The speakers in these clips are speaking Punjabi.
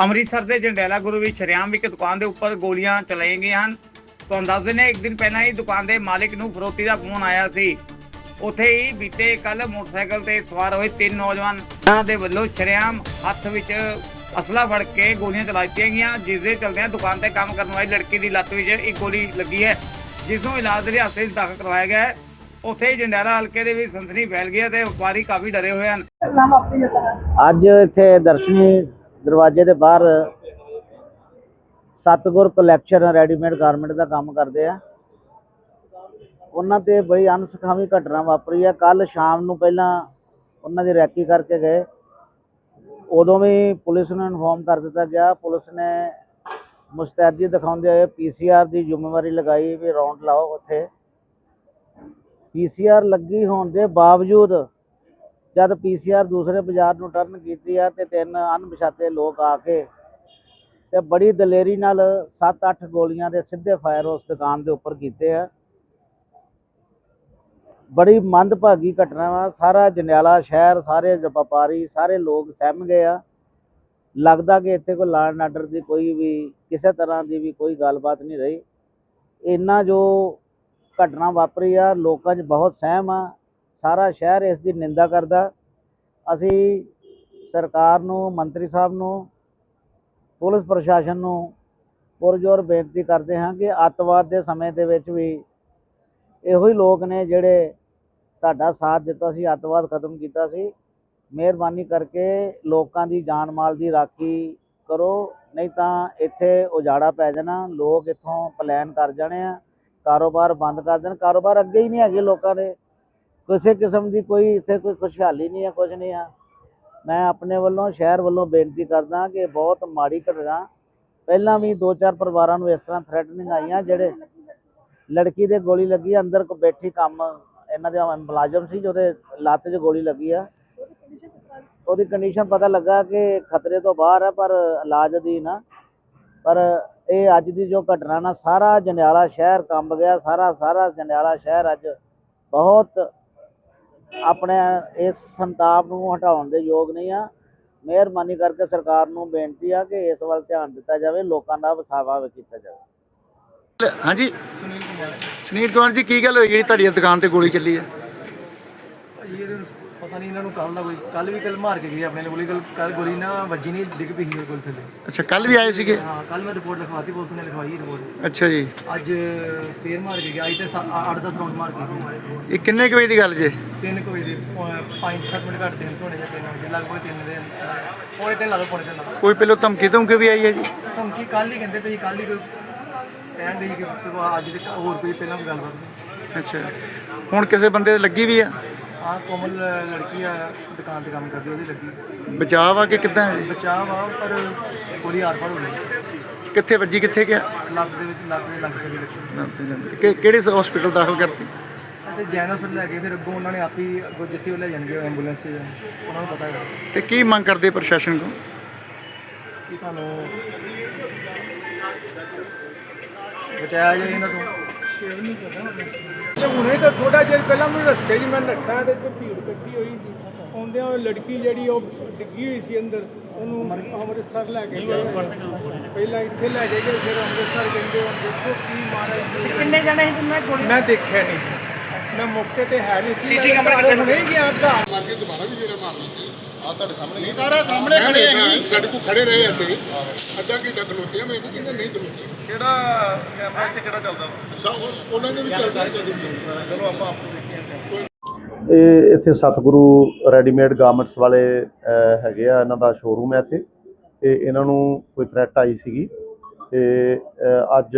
ਅੰਮ੍ਰਿਤਸਰ ਦੇ ਜੰਡਿਆਲਾ ਗੁਰੂ ਵਿੱਚ ਸ਼ਰਿਆਮ ਇੱਕ ਦੁਕਾਨ ਦੇ ਉੱਪਰ ਗੋਲੀਆਂ ਚਲਾਈਆਂ ਗਈਆਂ ਹਨ। ਤੁਹਾਨੂੰ ਦੱਸ ਦਿੰਦੇ ਇੱਕ ਦਿਨ ਪਹਿਲਾਂ ਹੀ ਦੁਕਾਨ ਦੇ ਮਾਲਕ ਨੂੰ ਫਰੋਤੀ ਦਾ ਫੋਨ ਆਇਆ ਸੀ। ਉੱਥੇ ਹੀ ਬੀਤੇ ਕੱਲ ਮੋਟਰਸਾਈਕਲ ਤੇ ਸਵਾਰ ਹੋਏ ਤਿੰਨ ਨੌਜਵਾਨਾਂ ਦੇ ਵੱਲੋਂ ਸ਼ਰਿਆਮ ਹੱਥ ਵਿੱਚ ਅਸਲਾ ਫੜ ਕੇ ਗੋਲੀਆਂ ਚਲਾ ਦਿੱਤੀਆਂ ਗਈਆਂ। ਜਿਸ ਦੇ ਚਲਦਿਆਂ ਦੁਕਾਨ ਤੇ ਕੰਮ ਕਰਨ ਵਾਲੀ ਲੜਕੀ ਦੀ ਲੱਤ ਵਿੱਚ ਇੱਕ ਗੋਲੀ ਲੱਗੀ ਹੈ ਜਿਸ ਨੂੰ ਇਲਾਜ ਦੇ ਲਈ ਹਸਪਤਾਲ ਵਿੱਚ ਦਾਖਲ ਕਰਵਾਇਆ ਗਿਆ ਹੈ। ਉੱਥੇ ਹੀ ਜੰਡਿਆਲਾ ਹਲਕੇ ਦੇ ਵਿੱਚ ਸੰਸਨੀ ਫੈਲ ਗਈ ਹੈ ਤੇ ਵਪਾਰੀ ਕਾਫੀ ਡਰੇ ਹੋਏ ਹਨ। ਅੱਜ ਇੱਥੇ ਦਰਸ਼ਨੀ ਦਰਵਾਜ਼ੇ ਦੇ ਬਾਹਰ ਸਤਗੁਰ ਕਲੈਕਸ਼ਨ ਰੈਡੀਮੇਡ ਗਾਰਮੈਂਟ ਦਾ ਕੰਮ ਕਰਦੇ ਆ। ਉਹਨਾਂ ਤੇ ਬੜੀ ਅਨਸਖਾਵੀ ਘਟਨਾ ਵਾਪਰੀ ਆ। ਕੱਲ ਸ਼ਾਮ ਨੂੰ ਪਹਿਲਾਂ ਉਹਨਾਂ ਦੀ ਰੈਕੀ ਕਰਕੇ ਗਏ। ਉਦੋਂ ਵੀ ਪੁਲਿਸ ਨੂੰ ਇਨਫੋਰਮ ਕਰ ਦਿੱਤਾ ਗਿਆ। ਪੁਲਿਸ ਨੇ ਮੁਸਤੈਦੀ ਦਿਖਾਉਂਦੇ ਹੋਏ ਪੀਸੀਆਰ ਦੀ ਜ਼ਿੰਮੇਵਾਰੀ ਲਗਾਈ ਵੀ ਰੌਂਡ ਲਾਓ ਉੱਥੇ। ਪੀਸੀਆਰ ਲੱਗੀ ਹੋਣ ਦੇ ਬਾਵਜੂਦ ਜਦ ਪੀਸੀਆਰ ਦੂਸਰੇ ਬਾਜ਼ਾਰ ਨੂੰ ਟਰਨ ਕੀਤੀ ਆ ਤੇ ਤਿੰਨ ਅਣਪਛਾਤੇ ਲੋਕ ਆ ਕੇ ਤੇ ਬੜੀ ਦਲੇਰੀ ਨਾਲ 7-8 ਗੋਲੀਆਂ ਦੇ ਸਿੱਧੇ ਫਾਇਰ ਉਸ ਦੁਕਾਨ ਦੇ ਉੱਪਰ ਕੀਤੇ ਆ। ਬੜੀ ਮੰਦਭਾਗੀ ਘਟਨਾ ਵਾ। ਸਾਰਾ ਜੰਡਿਆਲਾ ਸ਼ਹਿਰ, ਸਾਰੇ ਵਪਾਰੀ, ਸਾਰੇ ਲੋਕ ਸਹਿਮ ਗਏ ਆ। ਲੱਗਦਾ ਕਿ ਇੱਥੇ ਕੋਈ ਲਾਅ ਐਂਡ ਆਰਡਰ ਦੀ ਕੋਈ ਵੀ, ਕਿਸੇ ਤਰ੍ਹਾਂ ਦੀ ਵੀ ਕੋਈ ਗੱਲਬਾਤ ਨਹੀਂ ਰਹੀ। ਇੰਨਾ ਜੋ ਘਟਨਾ ਵਾਪਰੀ ਆ, ਲੋਕਾਂ 'ਚ ਬਹੁਤ ਸਹਿਮ ਆ। ਸਾਰਾ ਸ਼ਹਿਰ ਇਸ ਦੀ ਨਿੰਦਾ ਕਰਦਾ। ਅਸੀਂ ਸਰਕਾਰ ਨੂੰ, ਮੰਤਰੀ ਸਾਹਿਬ ਨੂੰ, ਪੁਲਿਸ ਪ੍ਰਸ਼ਾਸਨ ਨੂੰ ਪੁਰਜੋਰ ਬੇਨਤੀ ਕਰਦੇ ਹਾਂ ਕਿ ਅੱਤਵਾਦ ਦੇ ਸਮੇਂ ਦੇ ਵਿੱਚ ਵੀ ਇਹੋ ਹੀ ਲੋਕ ਨੇ ਜਿਹੜੇ ਤੁਹਾਡਾ ਸਾਥ ਦਿੱਤਾ ਸੀ, ਅੱਤਵਾਦ ਖਤਮ ਕੀਤਾ ਸੀ। ਮਿਹਰਬਾਨੀ ਕਰਕੇ ਲੋਕਾਂ ਦੀ ਜਾਨ ਮਾਲ ਦੀ ਰਾਖੀ ਕਰੋ, ਨਹੀਂ ਤਾਂ ਇੱਥੇ ਉਜਾੜਾ ਪੈ ਜਾਣਾ, ਲੋਕ ਇੱਥੋਂ ਪਲਾਨ ਕਰ ਜਾਣੇ ਆ, ਕਾਰੋਬਾਰ ਬੰਦ ਕਰ ਦੇਣ। ਕਾਰੋਬਾਰ ਅੱਗੇ ਹੀ ਨਹੀਂ ਹੈਗੇ ਲੋਕਾਂ ਦੇ। ਕਿਸੇ ਕਿਸਮ ਦੀ ਕੋਈ ਇੱਥੇ ਕੋਈ ਖੁਸ਼ਹਾਲੀ ਨਹੀਂ ਹੈ ਕੁਝ ਨਹੀਂ ਆ। ਮੈਂ ਆਪਣੇ ਵੱਲੋਂ, ਸ਼ਹਿਰ ਵੱਲੋਂ ਬੇਨਤੀ ਕਰਦਾ ਕਿ ਬਹੁਤ ਮਾੜੀ ਘਟਨਾ, ਪਹਿਲਾਂ ਵੀ ਦੋ ਚਾਰ ਪਰਿਵਾਰਾਂ ਨੂੰ ਇਸ ਤਰ੍ਹਾਂ ਥ੍ਰੈਟਨਿੰਗ ਆਈਆਂ, ਜਿਹੜੇ ਲੜਕੀ ਦੇ ਗੋਲੀ ਲੱਗੀ, ਅੰਦਰ ਕੋ ਬੈਠੀ ਕੰਮ, ਇਹਨਾਂ ਦੇ ਮੁਲਾਜ਼ਮ ਸੀ ਜਿਹਦੇ ਲੱਤ 'ਚ ਗੋਲੀ ਲੱਗੀ ਆ। ਉਹਦੀ ਕੰਡੀਸ਼ਨ ਪਤਾ ਲੱਗਾ ਕਿ ਖਤਰੇ ਤੋਂ ਬਾਹਰ ਹੈ ਪਰ ਇਲਾਜ ਅਧੀਨ ਆ। ਪਰ ਇਹ ਅੱਜ ਦੀ ਜੋ ਘਟਨਾ ਨਾ, ਸਾਰਾ ਜੰਡਿਆਲਾ ਸ਼ਹਿਰ ਕੰਬ ਗਿਆ ਸਾਰਾ ਸਾਰਾ ਜੰਡਿਆਲਾ ਸ਼ਹਿਰ ਅੱਜ ਬਹੁਤ ਆਪਣੇ ਇਸ ਸੰਤਾਪ ਨੂੰ ਹਟਾਉਣ ਦੇ ਯੋਗ ਨਹੀਂ ਆ। ਮਿਹਰਬਾਨੀ ਕਰਕੇ ਸਰਕਾਰ ਨੂੰ ਬੇਨਤੀ ਆ ਕਿ ਇਸ ਵੱਲ ਧਿਆਨ ਦਿੱਤਾ ਜਾਵੇ ਲੋਕਾਂ ਦਾ ਵਸਾਵਾ ਕੀਤਾ ਜਾਵੇ। ਹਾਂਜੀ। ਸੁਨੀਲ ਕੁਮਾਰ ਸੁਨੀਲ ਕੁਮਾਰ ਜੀ ਕੀ ਗੱਲ ਹੋਈ ਜਿਹੜੀ ਤੁਹਾਡੀ ਦੁਕਾਨ ਤੇ ਗੋਲੀ ਚੱਲੀ ਹੈ? ਪਤਾ ਨਹੀਂ ਇਹਨਾਂ ਨੂੰ ਕੱਲ ਦਾ ਕੋਈ ਕੱਲ ਵੀ ਕੱਲ ਮਾਰ ਕੇ ਗਏ ਆਪਣੇ ਨੇ ਗੋਲੀ ਕੱਲ ਕੱਲ ਗੋਲੀ ਨਾ ਵੱਜੀ ਨਹੀਂ ਡਿੱਗ ਪਈ ਸੀ ਗੋਲੀ ਥੱਲੇ। ਅੱਛਾ ਕੱਲ ਵੀ ਆਏ ਸੀਗੇ? ਹਾਂ ਕੱਲ ਮੈਂ ਰਿਪੋਰਟ ਲਿਖਵਾਤੀ ਪੁਲਿਸ ਨੇ ਲਿਖਵਾਈ ਰਿਪੋਰਟ ਅੱਛਾ ਜੀ। ਅੱਜ ਫੇਰ ਮਾਰ ਕੇ ਗਿਆ ਅੱਜ ਤੇ 8-10 ਰਾਉਂਡ ਮਾਰ ਕੇ ਗਏ ਇਹ ਕਿੰਨੇ ਕੁ ਵਜੇ ਦੀ ਗੱਲ ਜੇ? ਤਿੰਨ ਕੁ ਵਜੇ ਦੇ 5-7 ਮਿੰਟ ਘੱਟ ਦਿਨ ਹੋਣੇ ਜਾਂ ਤਿੰਨ ਵਜੇ ਲਗਭਗ ਤਿੰਨ ਦੇ ਪੌਣੇ ਤਿੰਨ ਲਾ ਲਓ ਪੌਣੇ ਤਿੰਨ ਲਾ ਲਓ। ਕੋਈ ਪਹਿਲੋਂ ਧਮਕੀ ਧਮਕੀ ਵੀ ਆਈ ਹੈ ਜੀ? ਧਮਕੀ ਕੱਲ ਹੀ ਕਹਿੰਦੇ ਪਈ ਕੱਲ ਹੀ ਕੋਈ ਕਹਿਣ ਦੇ ਕਿ ਅੱਜ ਦੇ ਹੋਰ ਕੋਈ ਪਹਿਲਾਂ ਕੋਈ ਗੱਲਬਾਤ ਨਹੀਂ। ਅੱਛਾ। ਹੁਣ ਕਿਸੇ ਬੰਦੇ ਦੇ ਲੱਗੀ ਵੀ ਆ? ਆਹ ਕੋਮਲ ਲੜਕੀ ਆ ਦੁਕਾਨ ਤੇ ਕੰਮ ਕਰਦੀ ਉਹਦੀ ਲੱਗੀ। ਬਚਾਅ ਆ ਕਿ ਕਿੱਦਾਂ ਹੈ? ਬਚਾਅ ਵਾ ਪਰ ਗੋਲੀ ਆਰ ਪਾਰ ਹੋ ਗਈ ਕਿੱਥੇ ਵੱਜੀ ਕਿੱਥੇ ਗਿਆ? ਲੱਗ ਦੇ ਵਿੱਚ ਲੱਗ ਦੇ ਲੱਗ ਚਲੀ ਲੱਗੀ ਕਿ- ਕਿਹੜੇ ਹਸਪੀਟਲ ਦਾਖਲ ਕਰਤੀ? ਤੇ ਜੈਨ ਹਸਪਤਾਲ ਲੈ ਗਏ ਫਿਰ ਅੱਗੋਂ ਉਹਨਾਂ ਨੇ ਆਪ ਹੀ ਅੱਗੋਂ ਜਿੱਥੇ ਉਹ ਲੈ ਜਾਣਗੇ ਐਂਬੂਲੈਂਸ 'ਚ। ਉਹਨਾਂ ਨੂੰ ਪਤਾ ਹੈ ਤੇ ਕੀ ਮੰਗ ਕਰਦੇ ਪ੍ਰਸ਼ਾਸਨ ਕੋਲ? ਕਿ ਤੁਹਾਨੂੰ ਬਚਾਇਆ ਜਾਏ ਇਹਨਾਂ ਤੋਂ? ਤੇ ਹੁਣੇ ਤਾਂ ਥੋੜਾ ਜਿਹਾ ਪਹਿਲਾਂ ਮੈਂ ਰਸਤੇ 'ਚ ਮੈਂ ਨੱਠਾ ਤੇ ਭੀੜ ਇਕੱਠੀ ਹੋਈ ਸੀ। ਆਉਂਦਿਆਂ ਉਹ ਲੜਕੀ ਜਿਹੜੀ ਉਹ ਡਿੱਗੀ ਹੋਈ ਸੀ ਅੰਦਰ ਉਹਨੂੰ ਅੰਮ੍ਰਿਤਸਰ ਲੈ ਕੇ ਗਏ। ਪਹਿਲਾਂ ਇੱਥੇ ਲੈ ਕੇ ਗਏ ਫਿਰ ਅੰਮ੍ਰਿਤਸਰ ਕਹਿੰਦੇ ਹੁਣ ਦੇਖੋ ਕੀ ਮਹਾਰਾਜ ਕਿੰਨੇ ਜਣੇ ਸੀ? ਮੈਂ ਗੋਲੀ? ਮੈਂ ਦੇਖਿਆ ਨਹੀਂ। ਮੈਂ ਮੌਕੇ ਤੇ ਹੈ ਨਹੀਂ ਸੀ ਸੀਸੀ ਕੈਮਰਾ ਹੁਣੇ ਹੀ ਗਿਆ ਘਰ ਮਾਰ ਕੇ ਦੁਬਾਰਾ ਵੀ ਜਿਹੜਾ ਮਾਰ ਲਿੱਤੇ ਆ ਤੁਹਾਡੇ ਸਾਹਮਣੇ ਨਹੀਂ ਤਾਰਾ ਸਾਹਮਣੇ ਖੜੇ ਅਸੀਂ। ਸਾਡੇ ਕੋਲ ਖੜੇ ਰਹੇ ਇੱਥੇ ਅੱਧਾ ਘੰਟਾ ਖਲੋਤੇ ਆ ਮੈਨੂੰ ਕਹਿੰਦੇ ਨਹੀਂ ਖਲੋਤੇ। ਕਿਹੜਾ ਕੈਮਰਾ ਇੱਥੇ ਕਿਹੜਾ ਚੱਲਦਾ ਵਾ? ਸਭ ਉਹਨਾਂ ਦੇ ਵੀ ਚੱਲਦਾ ਚੱਲਦਾ ਚਲੋ ਆਪਾਂ ਆਪੋ ਦੇਖੀਏ ਇਹ ਇੱਥੇ ਸਤਿਗੁਰੂ ਰੈਡੀਮੇਡ ਗਾਰਮੈਂਟਸ ਵਾਲੇ ਹੈਗੇ ਆ ਇਹਨਾਂ ਦਾ ਸ਼ੋਰੂਮ ਹੈ ਇੱਥੇ। ਤੇ ਇਹਨਾਂ ਨੂੰ ਕੋਈ ਥ੍ਰੈਟ ਆਈ ਸੀਗੀ। ਤੇ ਅੱਜ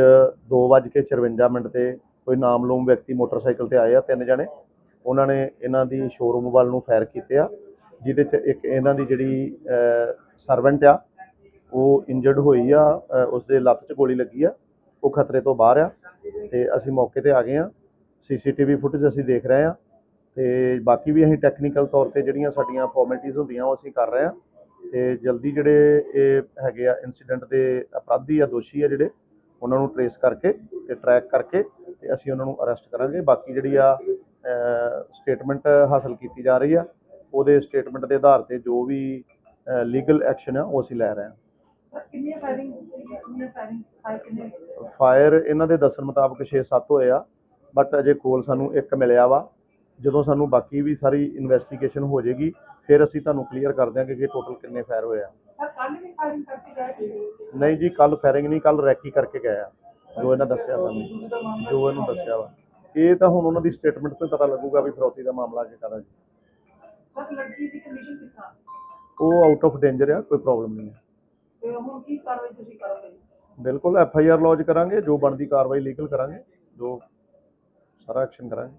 2:54 ਮਿੰਟ ਤੇ ਕੋਈ ਨਾਮਲੂਮ ਵਿਅਕਤੀ ਮੋਟਰਸਾਈਕਲ ਤੇ ਆਏ ਆ, ਤਿੰਨ ਜਣੇ। ਉਹਨਾਂ ਨੇ ਇਹਨਾਂ ਦੀ ਸ਼ੋਰੂਮ ਵੱਲ ਨੂੰ ਫਾਇਰ ਕੀਤੇ ਆ, ਜਿਹਦੇ 'ਚ ਇੱਕ ਇਹਨਾਂ ਦੀ ਜਿਹੜੀ ਸਰਵੈਂਟ ਆ, ਉਹ ਇੰਜਰਡ ਹੋਈ ਆ ਉਸਦੇ ਲੱਤ 'ਚ ਗੋਲੀ ਲੱਗੀ ਆ, ਉਹ ਖਤਰੇ ਤੋਂ ਬਾਹਰ ਆ, ਤੇ ਅਸੀਂ ਮੌਕੇ ਤੇ ਆ ਗਏ ਆ। ਸੀਸੀਟੀਵੀ ਫੁਟੇਜ ਅਸੀਂ ਦੇਖ ਰਹੇ ਆ, ਤੇ ਬਾਕੀ ਵੀ ਅਸੀਂ ਟੈਕਨੀਕਲ ਤੌਰ ਤੇ ਜਿਹੜੀਆਂ ਸਾਡੀਆਂ ਫਾਰਮੈਲਿਟੀਆਂ ਹੁੰਦੀਆਂ ਉਹ ਅਸੀਂ ਕਰ ਰਹੇ ਆ। ਤੇ ਜਲਦੀ ਜਿਹੜੇ ਇਹ ਹੈਗੇ ਆ ਇਨਸੀਡੈਂਟ ਦੇ ਅਪਰਾਧੀ ਆ, ਦੋਸ਼ੀ ਆ ਜਿਹੜੇ, ਉਹਨਾਂ ਨੂੰ ਟਰੇਸ ਕਰਕੇ ਤੇ ਟਰੈਕ ਕਰਕੇ ਤੇ ਅਸੀਂ ਉਹਨਾਂ ਨੂੰ ਅਰੈਸਟ ਕਰਾਂਗੇ। ਬਾਕੀ ਜਿਹੜੀ ਆ ਸਟੇਟਮੈਂਟ ਹਾਸਲ ਕੀਤੀ ਜਾ ਰਹੀ ਆ ਉਹਦੇ ਸਟੇਟਮੈਂਟ ਦੇ ਆਧਾਰ ਤੇ ਜੋ ਵੀ ਲੀਗਲ ਐਕਸ਼ਨ ਆ ਉਹ ਅਸੀਂ ਲੈ ਰਹੇ ਹਾਂ। ਫਾਇਰਿੰਗ ਫਾਇਰਿੰਗ ਫਾਇਰ ਕਿੰਨੇ ਫਾਇਰ ਇਹਨਾਂ ਦੇ ਦੱਸਣ ਮੁਤਾਬਕ 6-7 ਹੋਏ ਆ ਬਟ ਅਜੇ ਕੋਲ ਸਾਨੂੰ ਇੱਕ ਮਿਲਿਆ ਵਾ। ਜਦੋਂ ਸਾਨੂੰ ਬਾਕੀ ਵੀ ਸਾਰੀ ਇਨਵੈਸਟੀਗੇਸ਼ਨ ਹੋ ਜਾਏਗੀ ਫਿਰ ਅਸੀਂ ਤੁਹਾਨੂੰ ਕਲੀਅਰ ਕਰ ਦਿਆਂਗੇ ਕਿ ਟੋਟਲ ਕਿੰਨੇ ਫਾਇਰ ਹੋਏ ਆ। ਸਰ ਕੱਲ ਵੀ ਫਾਇਰਿੰਗ ਕਰਕੇ ਗਏ? ਨਹੀਂ ਜੀ ਕੱਲ ਫਾਇਰਿੰਗ ਨਹੀਂ ਕੱਲ ਰੈਕੀ ਕਰਕੇ ਗਏ ਆ। ਜੋ ਇਹਨਾਂ ਦੱਸਿਆ ਸਾਨੂੰ ਜੋ ਇਹਨੂੰ ਦੱਸਿਆ ਵਾ। ਇਹ ਤਾਂ ਹੁਣ ਉਹਨਾਂ ਦੀ ਸਟੇਟਮੈਂਟ ਤੋਂ ਪਤਾ ਲੱਗੂਗਾ ਵੀ ਫਰੋਤੀ ਦਾ ਮਾਮਲਾ ਕਿ ਕਾਹਦਾ ਜੀ। ਸਰ ਲੜਕੀ ਦੀ ਕੰਡੀਸ਼ਨ ਕਿਸ ਤਰ੍ਹਾਂ? ਉਹ ਆਊਟ ਆਫ ਡੇਂਜਰ ਆ ਕੋਈ ਪ੍ਰੋਬਲਮ ਨਹੀਂ ਹੈ ਤੇ ਹੁਣ ਕੀ ਕਾਰਵਾਈ ਤੁਸੀਂ ਕਰੋਗੇ? ਬਿਲਕੁਲ ਐਫ ਆਈ ਆਰ ਲੌਜ ਕਰਾਂਗੇ ਜੋ ਬਣਦੀ ਕਾਰਵਾਈ ਲੀਗਲ ਕਰਾਂਗੇ ਜੋ ਸਾਰਾ ਐਕਸ਼ਨ ਕਰਾਂਗੇ।